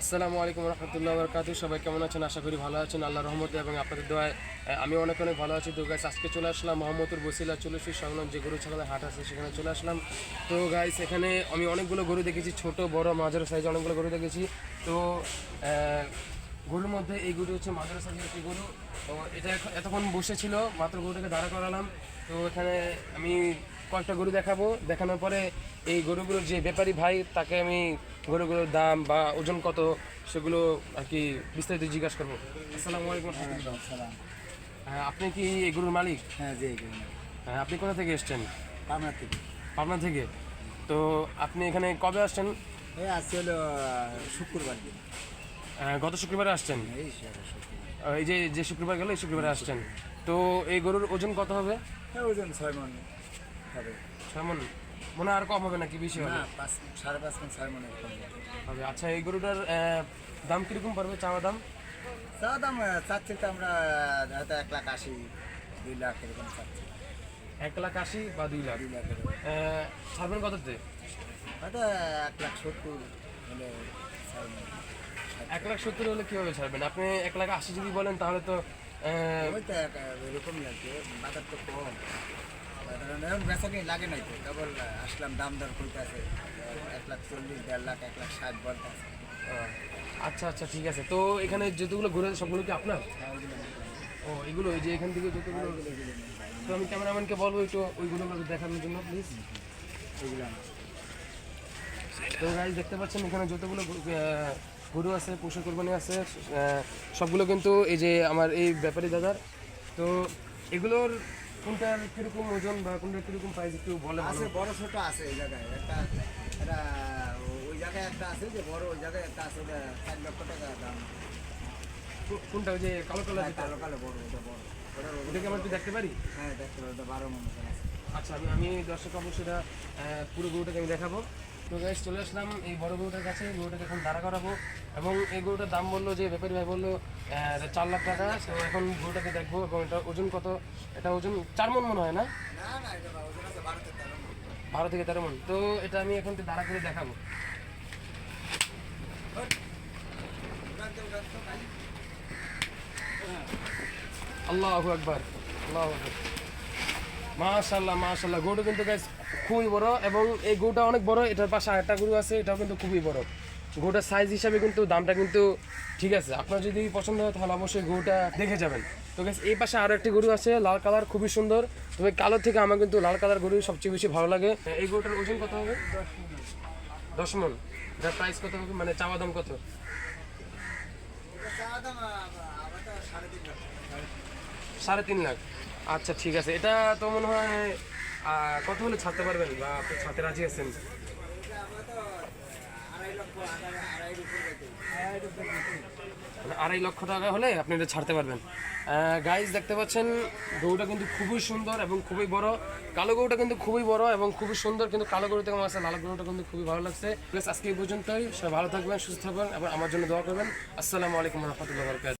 আসসালামু আলাইকুম রহমতুল্লাহ বরকাতু সবাই কেমন আছেন? আশা করি ভালো আছেন। আল্লাহ রহমতে এবং আপনাদের দোয়ায় আমি অনেক অনেক ভালো আছি। তো গাইস আজকে চলে আসলাম মোহাম্মদপুর বসিলা চল্লিশ সংলগ্ন যে গরু ছাগলের হাট আছে, সেখানে চলে আসলাম। তো গাইস এখানে আমি অনেকগুলো গরু দেখেছি, ছোট, বড়, মাঝারি সাইজ অনেকগুলো গরু দেখেছি। তো গরুর মধ্যে এই গরু হচ্ছে মাঝারি সাইজের একটি গরু। তো এটা এতক্ষণ বসেছিল মাত্র গরুটাকে দাঁড়া করালাম। তো এখানে আমি কয়েকটা গরু দেখাবো। দেখানোর পরে এই গরুগুলোর যে ব্যাপারী ভাই তাকে আমি গরুগুলোর দাম বা ওজন কত সেগুলো আর কি বিস্তারিত জিজ্ঞাসা করব। আসসালামু আলাইকুম। হ্যাঁ, আপনি কি এই গরুর মালিক? হ্যাঁ যে এখানে হ্যাঁ, আপনি কোথা থেকে এসছেন? পাবনা থেকে। পাবনা থেকে। তো আপনি এখানে কবে আসছেন? এই আজকে হলো শুক্রবার দিন। গত শুক্রবারে আসছেন? এই যে যে শুক্রবার গেল এই শুক্রবারে আসছেন। তো এই গরুর ওজন কত হবে? হ্যাঁ ওজন ছয় মন। হবে। ছয় মন মনে আর কম হবে নাকি বেশি হবে? না পাঁচ সাড়ে পাঁচ মন ছয় মন এরকম হবে। আচ্ছা এই গরুটার দাম কীরকম পড়বে চাওয়া দাম? চা দাম চাচ্ছি তো আমরা হয়তো এক লাখ আশি দুই লাখ এরকম চাচ্ছি। এক লাখ আশি বা দুই লাখ? দুই লাখ ছাড়বেন কততে? হয়তো এক লাখ সত্তর হলে এক লাখ সত্তর হলে কীভাবে ছাড়বেন? আপনি এক লাখ আশি যদি বলেন তাহলে তো ওই তো এরকম লাগছে বাজার তো কম। বেচাকেই লাগে নাই তো কেবল আসলাম দাম দর করতে আছে এক লাখ চল্লিশ দেড় লাখ এক লাখ ষাট বলতে আছে আহ, আচ্ছা আচ্ছা ঠিক আছে। তো এখানে যতগুলো ঘুরে আছে সবগুলো কি আপনার? ও এগুলো এই যে এখান থেকে যতগুলো তো আমি ক্যামেরাম্যানকে বলব একটু ওইগুলো দেখানোর জন্য প্লিজ এগুলো তো গাইজ দেখতে পাচ্ছেন এখানে যতগুলো গরু- গরু আছে পশু কোরবানি আছে সবগুলো কিন্তু এই যে আমার এই ব্যাপারী দাদার। তো এগুলোর কোনটার কীরকম ওজন বা কোনটার কীরকম প্রাইস একটু বলে আছে বড় ছোট আছে এই জায়গায়। একটা এটা ওই জায়গায় একটা আছে যে বড় ওই জায়গায় একটা আছে ওটা চার লক্ষ টাকা দাম। কোনটা ওই যে কালো কালার যেটা? কালো কালো বড় ওটা বড়। ওজন- ওটাকে আমরা একটু দেখতে পারি? হ্যাঁ দেখতে পারো ওটা বারো মন আছে। আচ্ছা আমি আমি দর্শক অবশ্যই পুরো গরুটাকে আমি দেখাবো। তো গাইজ চলে আসলাম এই বড় গরুটার কাছে। গরুটাকে এখন দাঁড়া করাবো। এবং এই গরুটার দাম বলল যে, ব্যাপারী ভাই বলল চার লাখ টাকা। তো এখন গরুটাকে দেখব এবং এটা ওজন কত? এটা ওজন চার মন মনে হয় না? বারো থেকে তেরো মন। তো এটা আমি এখন দাঁড়া করে দেখাবো। আল্লাহ আকবার আল্লাহ আকবার। মাশাল্লাহ মাশাল্লাহ গরু কিন্তু গাইজ খুবই বড় এবং এই গরুটা অনেক বড়, এটার পাশে আরেকটা গরু আছে, এটাও কিন্তু খুবই বড়। গরুটার সাইজ হিসাবে কিন্তু দামটা কিন্তু ঠিক আছে। আপনার যদি পছন্দ হয় তাহলে অবশ্যই গরুটা দেখে যাবেন। তো গাইজ এই পাশে আরও একটি গরু আছে, লাল কালার, খুবই সুন্দর। তবে কালো থেকে আমার কিন্তু লাল কালার গরু সবচেয়ে বেশি ভালো লাগে। এই গরুটার ওজন কত হবে? দশ মন। এটার প্রাইস কত হবে? মানে চাওয়া দাম কত? সাড়ে তিন লাখ। আচ্ছা ঠিক আছে। এটা তো মনে হয় কত হলে ছাড়তে পারবেন বা আপনি ছাড়তে রাজি আছেন? আড়াই লক্ষ টাকা হলে আপনি এটা ছাড়তে পারবেন। গাইজ দেখতে পাচ্ছেন, গরুটা কিন্তু খুবই সুন্দর এবং খুবই বড়। কালো গরুটা কিন্তু খুবই বড় এবং খুবই সুন্দর, কিন্তু কালো গরু থেকে কাছে লাল গরুটা কিন্তু খুবই ভালো লাগছে। প্লাস আজকে এই পর্যন্তই। সবাই ভালো থাকবেন, সুস্থ থাকবেন এবং আমার জন্য দোয়া করবেন। আসসালামু আলাইকুম রহমতুল্লাহ বরকাত